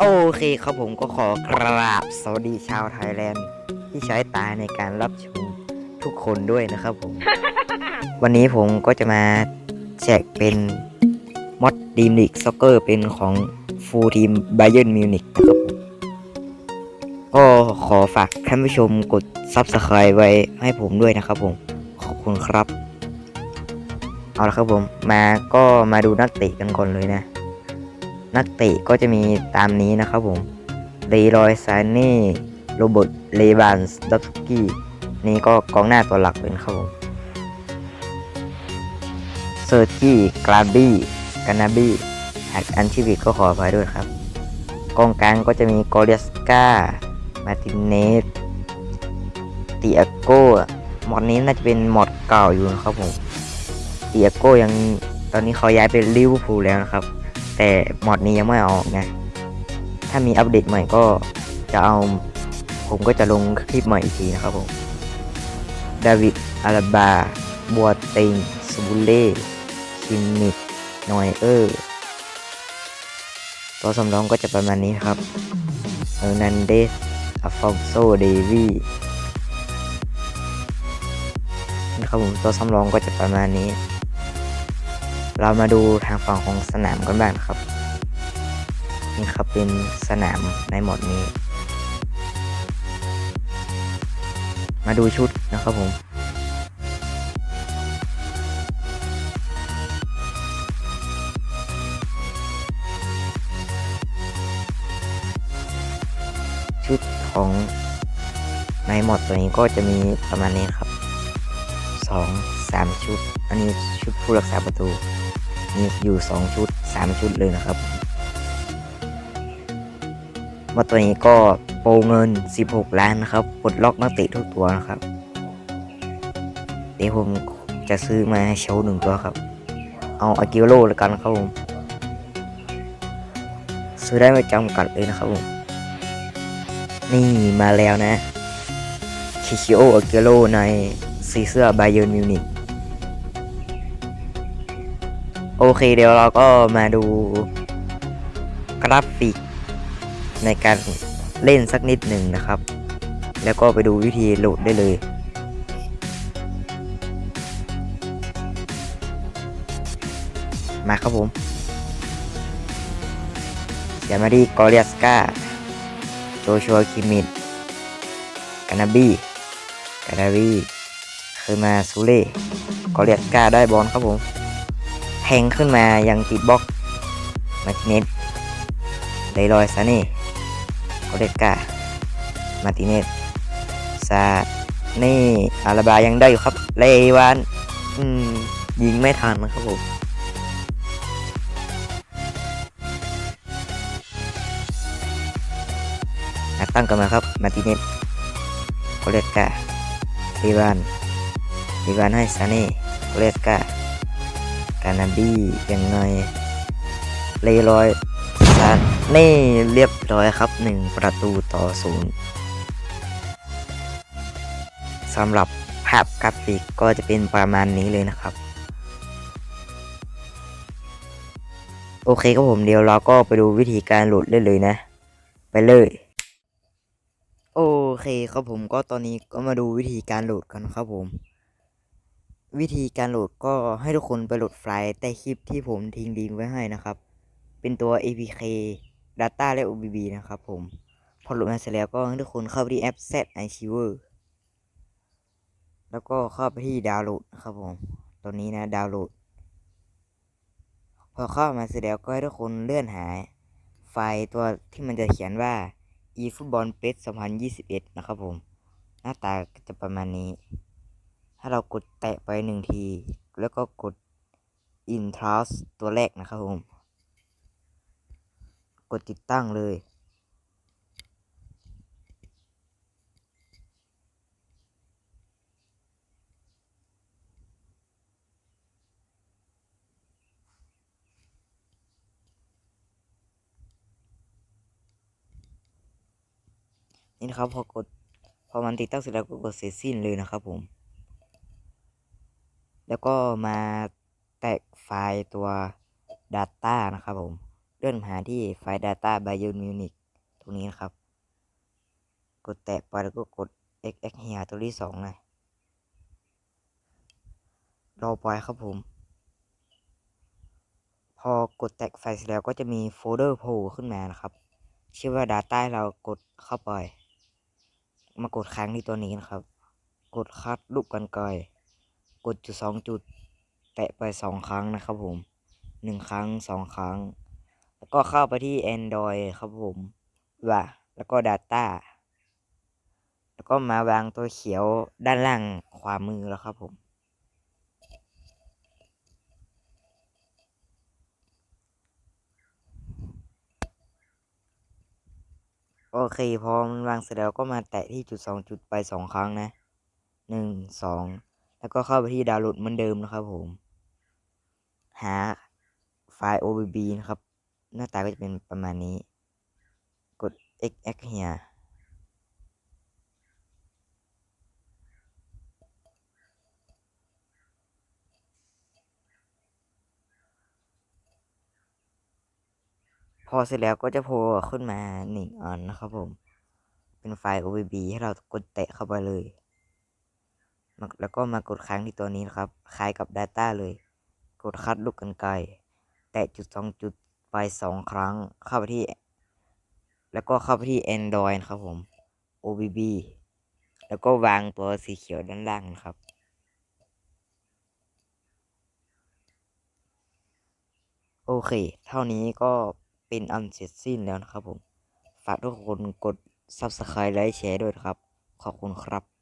โอเคครับผมก็ขอกราบสวัสดีชาวไทยแลนด์ ที่ใช้ตาในการรับชมทุกคนด้วยนะครับผม วันนี้ผมก็จะมาแจกเป็นมอดดีมลิกซ็อกเกอร์เป็นของฟูลทีมไบเ e นมิวนิกนะครับผมก็ขอฝากท่านผู้ชมกด Subscribe ไว้ให้ผมด้วยนะครับผม ขอบคุณครับ เอาละครับผมมาก็มาดูนักเตะกันก่อนเลยนะ นักเตะก็จะมีตามนี้นะครับผมเลรอยซาเน่โรเบิร์ตเลบานส์ดับสกี้นี่ก็กองหน้าตัวหลักเลยนครับผมเซอร์จี้กราบี้กานาบี้หากอันชีวิตก็ขออภัยด้วยครับ กองกลางก็จะมีกอเรสกามาตินเนสติอาโก้หมอดนี้น่าจะเป็นหมอดเก่าอยู่นะครับผมติอาโก้ยังตอนนี้เขาย้ายไปลิเวอร์พูลแล้วนะครับ แต่หมอดนี้ยังไม่ออกนะ ถ้ามีอัปเดตใหม่ก็จะเอา ผมก็จะลงคลิปใหม่อีกทีนะครับผมดาวิดอาราบาบัวเต็งสบูเล่คิมมิกนอยเออร์ตัวสำรองก็จะประมาณนี้ครับเออร์นันเดสอัฟฟองโซเดวีนะครับผมตัวสำรองก็จะประมาณนี้ เรามาดูทางฝั่งของสนามกันบ้างครับนี่ครับเป็นสนามในหมดนี้ มาดูชุดนะครับผมชุดของในหมดตัวนี้ก็จะมีประมาณนี้ครับสองสามชุด อันนี้ชุดผู้รักษาประตู มีอยู่สองชุดสามชุดเลยนะครับมาตัวนี้ก็โปรเงิน 16 ล้านนะครับปลดล็อกนักเตะทุกตัวนะครับ เดี๋ยวผมจะซื้อมาให้โชว์หนึ่งตัวครับ เอาอากิโลแล้วกันครับผมซื้อได้ไม่จำกัดเลยนะครับผมนี่มาแล้วนะคิชิโออากิโลในสีเสื้อไบเย r n มิวนิก โอเคเดี๋ยวเราก็มาดูกราฟิก ในการเล่นสักนิดหนึ่งนะครับ แล้วก็ไปดูวิธีโหลดได้เลยมาครับผมเดี๋ยวมาที่กอริอสกาโจชัวคิมิดกานาบีกานาบีคือมาซูเล่กอริอสกาได้บอลครับผม แทงขึ้นมายังติดบล็อกมาติเนสเลรอยซาเน่โอเดกามาติเนสซาเน่อาราบายังได้อยู่ครับ เลวาน อืม ยิงไม่ทันนะครับผมนักตั้งกันมาครับ มาติเนสโอเดกาเลวานเลวานให้ซาเน่โอเดกาานาบี้ยังไงเลรอยซานเน่เรียบร้อยครับ 1 ประตูต่อศูนย์สำหรับภาพกราฟิกก็จะเป็นประมาณนี้เลยนะครับ โอเคครับผมเดี๋ยวเราก็ไปดูวิธีการโหลดได้เลยนะ ไปเลย โอเคครับผมก็ตอนนี้ก็มาดูวิธีการโหลดกันครับผม วิธีการโหลดก็ให้ทุกคนไปโหลดไฟล์ใต้คลิปที่ผมทิ้งลิงก์ไว้ให้นะครับ เป็นตัว APK Data และ OBB นะครับผม พอโหลดมาเสร็จแล้วก็ให้ทุกคนเข้าไปที่แอป Z Archiver แล้วก็เข้าไปที่ดาวน์โหลดนะครับผมตัวนี้นะดาวน์โหลด พอเข้ามาเสร็จแล้วก็ให้ทุกคนเลื่อนหาไฟล์ตัวที่มันจะเขียนว่า eFootball p e 2021 นะครับผม หน้าตาจะประมาณนี้าเรากดแตะไปหนึ่งที แล้วก็กด Intrust ตัวแรกนะครับผม กดติดตั้งเลย นี่นะครับพอกด พอมันติดตั้งเสร็จแล้วก็กดเสร็จสิ้นเลยนะครับผม แล้วก็มาแตกไฟล์ตัว Data นะครับผม เลื่อนหาที่ไฟล์ Data Biomunic ตรงนี้นะครับ กดแตะไปแล้วก็กด x x here ตัวที่สองนะรอไปครับผม พอกดแตะไฟล์เสร็จแล้วก็จะมีโฟลเดอร์โผล่ขึ้นมานะครับ ชื่อว่า Data เรากดเข้าไป มากดค้างที่ตัวนี้นะครับ กดคัดรูปกันไกล กดจุดสองจุด แตะไปสองครั้งนะครับผมหนึ่งครั้งสองครั้ง แล้วก็เข้าไปที่ Android ครับผมว่าแล้วก็ Data แล้วก็มาวางตัวเขียวด้านล่างขวามือแล้วครับผมโอเคพอมันวางเสร็จแล้วก็มาแตะที่จุดสองจุดไปสองครั้งนะหนึ่งสอง แล้วก็เข้าไปที่ดาวน์โหลดเหมือนเดิมนะครับผม หาไฟล์ OBB นะครับ หน้าตาก็จะเป็นประมาณนี้ กด extract here พอเสร็จแล้วก็จะโผล่ขึ้นมาหนึ่งอันนะครับผม เป็นไฟล์ OBB ให้เรากดแตะเข้าไปเลย แล้วก็มากดค้างที่ตัวนี้นะครับ คล้ายกับ Data เลย กดคัดลูกกันไกลแตะจุดสองจุดไปสองครั้งเข้าไปที่ แล้วก็เข้าไปที่ Android นะครับผม OBB แล้วก็วางตัวสีเขียวด้านล่างนะครับ โอเค เท่านี้ก็เป็นอันเสร็จสิ้นแล้วนะครับผม ฝากทุกคนกด Subscribe และแชร์ด้วยครับ ขอบคุณครับ